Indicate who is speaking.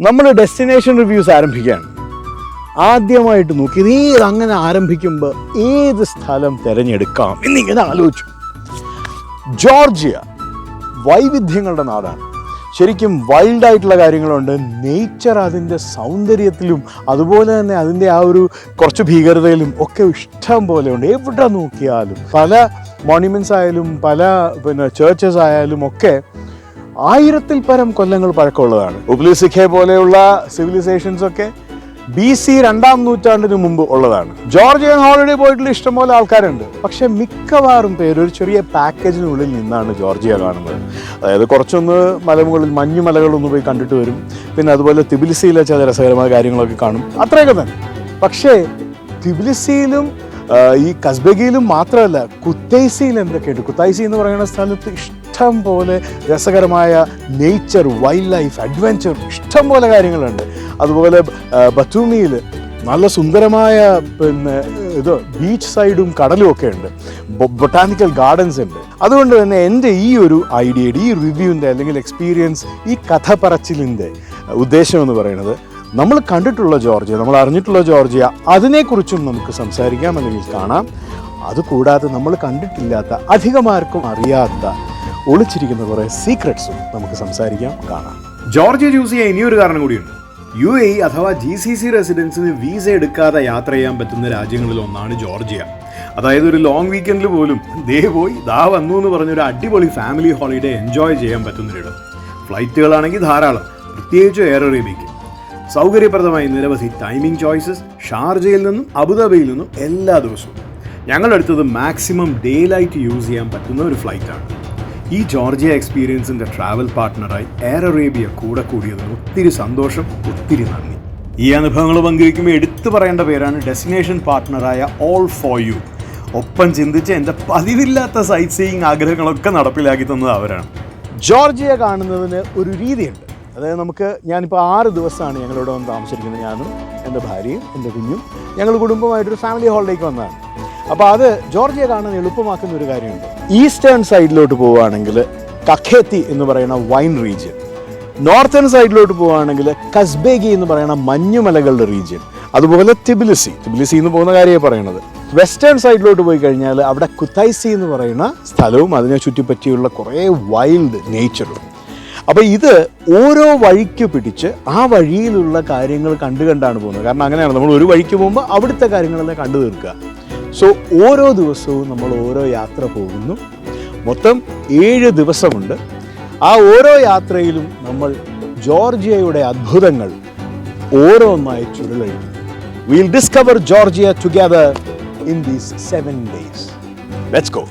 Speaker 1: നമ്മൾ destination reviews ആരംഭിക്കുകയാണ്. ആദ്യമായിട്ട് നോക്കി ഇത് അങ്ങനെ ആരംഭിക്കുമ്പോൾ ഏത് സ്ഥലം തിരഞ്ഞെടുക്കാം എന്നിങ്ങനെ ആലോചിച്ചു. ജോർജിയ വൈവിധ്യങ്ങളുടെ നാടാണ്. ശരിക്കും വൈൽഡ് ആയിട്ടുള്ള കാര്യങ്ങളുണ്ട്. നേച്ചർ അതിന്റെ സൗന്ദര്യത്തിലും അതുപോലെ തന്നെ അതിന്റെ ആ ഒരു കുറച്ച് ഭീകരതയിലും ഒക്കെ ഇഷ്ടം പോലെ ഉണ്ട് എവിടെ നോക്കിയാലും പല മോണ്യുമെന്റ്സ് ആയാലും പല പിന്നെ ചേർച്ചസ് ആയാലും ഒക്കെ ആയിരത്തിൽ പരം കൊല്ലങ്ങൾ പഴക്കമുള്ളതാണ്. ഉപ്ലിസിഖെ പോലെയുള്ള സിവിലൈസേഷൻസ് ഒക്കെ ബി സി രണ്ടാം നൂറ്റാണ്ടിന് മുമ്പ് ഉള്ളതാണ്. ജോർജിയൻ ഹോളിഡേ പോയിട്ടുള്ള ഇഷ്ടംപോലെ ആൾക്കാരുണ്ട്. പക്ഷെ മിക്കവാറും പേര് ഒരു ചെറിയ പാക്കേജിനുള്ളിൽ നിന്നാണ് ജോർജിയ കാണുന്നത്. അതായത് കുറച്ചൊന്ന് മലമുകളിൽ മഞ്ഞു മലകളൊന്ന് പോയി കണ്ടിട്ട് വരും. പിന്നെ അതുപോലെ തിബിലിസിയിലെ ചില രസകരമായ കാര്യങ്ങളൊക്കെ കാണും. അത്രയൊക്കെ തന്നെ. പക്ഷേ തിബിലിസിയിലും ഈ കസ്ബഗിയിലും മാത്രമല്ല കുത്തൈസിയിൽ എന്തൊക്കെയുണ്ട്? കുത്തൈസി എന്ന് പറയുന്ന സ്ഥലത്ത് ഇഷ്ടം പോലെ രസകരമായ നേച്ചർ വൈൽഡ് ലൈഫ് അഡ്വഞ്ചർ ഇഷ്ടം പോലെ കാര്യങ്ങളുണ്ട്. അതുപോലെ ബത്തൂമിയിൽ നല്ല സുന്ദരമായ പിന്നെ ഇത് ബീച്ച് സൈഡും കടലും ഒക്കെ ഉണ്ട്. ബൊട്ടാനിക്കൽ ഗാർഡൻസ് ഉണ്ട്. അതുകൊണ്ട് തന്നെ എന്റെ ഈ ഒരു ഐഡിയയുടെ ഈ റിവ്യൂവിന്റെ അല്ലെങ്കിൽ എക്സ്പീരിയൻസ് ഈ കഥ പറച്ചിലിന്റെ ഉദ്ദേശം എന്ന് പറയുന്നത് നമ്മൾ കണ്ടിട്ടുള്ള ജോർജിയ നമ്മൾ അറിഞ്ഞിട്ടുള്ള ജോർജിയ അതിനെക്കുറിച്ചും നമുക്ക് സംസാരിക്കാം അല്ലെങ്കിൽ കാണാം. അതുകൂടാതെ നമ്മൾ കണ്ടിട്ടില്ലാത്ത അധികമാർക്കും അറിയാത്ത ഒളിച്ചിരിക്കുന്ന കുറേ സീക്രട്സും നമുക്ക് സംസാരിക്കാം കാണാം.
Speaker 2: ജോർജ് ജൂസിയ ഇനിയൊരു കാരണം കൂടിയുണ്ട്. യു എ അഥവാ ജി സി സി റെസിഡൻസിന് വീസ എടുക്കാതെ യാത്ര ചെയ്യാൻ പറ്റുന്ന രാജ്യങ്ങളിൽ ഒന്നാണ് ജോർജിയ. അതായത് ഒരു ലോങ് വീക്കെൻഡിൽ പോലും ദേ പോയി ദാ വന്നു എന്ന് പറഞ്ഞൊരു അടിപൊളി ഫാമിലി ഹോളിഡേ എൻജോയ് ചെയ്യാൻ പറ്റുന്നൊരിടം. ഫ്ലൈറ്റുകളാണെങ്കിൽ ധാരാളം പ്രത്യേകിച്ച് എയർ അറേബ്യയ്ക്ക് സൗകര്യപ്രദമായി നിരവധി ടൈമിംഗ് ചോയ്സസ് ഷാർജയിൽ നിന്നും അബുദാബിയിൽ നിന്നും എല്ലാ ദിവസവും. ഞങ്ങളെടുത്തത് മാക്സിമം ഡേ ലൈറ്റ് യൂസ് ചെയ്യാൻ പറ്റുന്ന ഒരു ഫ്ലൈറ്റാണ് ഈ ജോർജിയ എക്സ്പീരിയൻസിന്റെ ട്രാവൽ പാർട്ട്ണറായി എയർ അറേബ്യ കൂടെ കൂടിയതിന് ഒത്തിരി സന്തോഷം ഒത്തിരി നന്ദി. ഈ അനുഭവങ്ങൾ പങ്കുവയ്ക്കുമ്പോൾ എടുത്തു പറയേണ്ട പേരാണ് ഡെസ്റ്റിനേഷൻ പാർട്ട്ണറായ ഓൾ ഫോർ യു. ഒപ്പം ചിന്തിച്ച് എന്റെ പതിവില്ലാത്ത സൈറ്റ് സീയിങ് ആഗ്രഹങ്ങളൊക്കെ നടപ്പിലാക്കി തന്നത് അവരാണ്.
Speaker 1: ജോർജിയ കാണുന്നതിന് ഒരു രീതിയുണ്ട്. അതായത് നമുക്ക് ഞാനിപ്പോൾ ആറ് ദിവസമാണ് ഞങ്ങളിവിടെ വന്ന് താമസിച്ചിരിക്കുന്നത്. ഞാനും എന്റെ ഭാര്യയും എന്റെ കുഞ്ഞും ഞങ്ങൾ കുടുംബമായിട്ടൊരു ഫാമിലി ഹോളിഡേക്ക് വന്നതാണ്. അപ്പോൾ അത് ജോർജിയ കാണാൻ എളുപ്പമാക്കുന്ന ഒരു കാര്യമുണ്ട്. ഈസ്റ്റേൺ സൈഡിലോട്ട് പോവുകയാണെങ്കിൽ കഖേത്തി എന്ന് പറയുന്ന വൈൻ റീജിയൻ നോർത്തേൺ സൈഡിലോട്ട് പോവുകയാണെങ്കിൽ കസ്ബേഗി എന്ന് പറയുന്ന മഞ്ഞുമലകളുടെ റീജിയൻ അതുപോലെ തിബിലിസി. തിബിലിസി എന്ന് പോകുന്ന കാര്യമാണ് പറയണത്. വെസ്റ്റേൺ സൈഡിലോട്ട് പോയി കഴിഞ്ഞാൽ അവിടെ കുത്തൈസി എന്ന് പറയുന്ന സ്ഥലവും അതിനെ ചുറ്റിപ്പറ്റിയുള്ള കുറേ വൈൽഡ് നേച്ചറും അപ്പോൾ ഇത് ഓരോ വഴിക്ക് പിടിച്ച് ആ വഴിയിലുള്ള കാര്യങ്ങൾ കണ്ടു കണ്ടാണ് പോകുന്നത്. കാരണം അങ്ങനെയാണ് നമ്മൾ ഒരു വഴിക്ക് പോകുമ്പോൾ അവിടുത്തെ കാര്യങ്ങളെല്ലാം കണ്ടു തീർക്കുക. സോ ഓരോ ദിവസവും നമ്മൾ ഓരോ യാത്ര പോകുന്നു. മൊത്തം ഏഴ് ദിവസമുണ്ട്. ആ ഓരോ യാത്രയിലും നമ്മൾ ജോർജിയയുടെ അത്ഭുതങ്ങൾ ഓരോന്നായി ചുരുളഴിഞ്ഞു will discover Georgia together in these seven days let's go